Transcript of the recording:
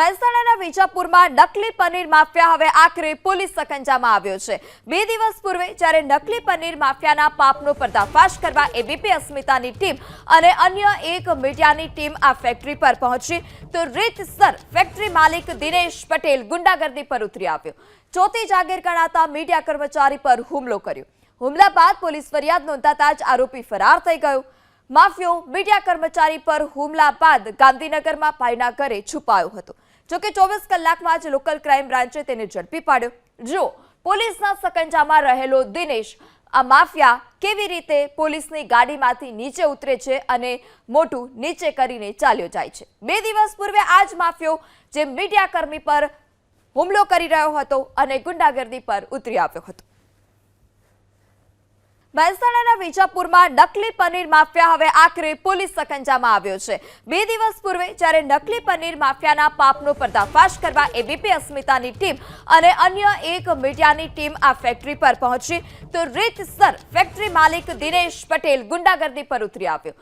મહેસાણાના વિજાપુરમાં નકલી પનીર માફિયા હવે આખરે પોલીસ સકંજામાં આવ્યો છે. બે દિવસ પૂર્વે જ્યારે નકલી પનીર માફિયાના પાપનો પર્દાફાશ કરવા એબીપી અસ્મિતાની ટીમ અને અન્ય એક મીડિયાની ટીમ આ ફેક્ટરી પર પહોંચી, તો રીતસર ફેક્ટરી માલિક દિનેશ પટેલ ગુંડાગર્દી પર ઉતરી આવ્યો. ચોથી જાગીર ગણાતા મીડિયા કર્મચારી પર હુમલો કર્યો. હુમલા બાદ પોલીસ ફરિયાદ નોંધાતા જ આરોપી ફરાર થઈ ગયો. માફિયો મીડિયા કર્મચારી પર હુમલા બાદ ગાંધીનગરમાં ભાઈના ઘરે છુપાયો હતો. જોકે ચોવીસ કલાકમાં જ લોકલ ક્રાઇમ બ્રાન્ચે તેને ઝડપી પાડ્યો. જો પોલીસના સકંજામાં રહેલો દિનેશ, આ માફિયા કેવી રીતે પોલીસની ગાડીમાંથી નીચે ઉતરે છે અને મોટું નીચે કરીને ચાલ્યો જાય છે? બે દિવસ પૂર્વે આ જ માફિયો જે મીડિયા કર્મી પર હુમલો કરી રહ્યો હતો અને ગુંડાગર્દી પર ઉતરી આવ્યો હતો. મહેસાણાના વિજાપુરમાં નકલી પનીર માફિયા હવે આખરે પોલીસ સકંજામાં આવ્યો છે. બે દિવસ પૂર્વે જ્યારે નકલી પનીર માફિયાના પાપનો પર્દાફાશ કરવા એબીપી અસ્મિતાની ટીમ અને અન્ય એક મીડિયાની ટીમ આ ફેક્ટરી પર પહોંચી, તો રીતસર ફેક્ટરી માલિક દિનેશ પટેલ ગુંડાગર્દી પર ઉતરી આવ્યો.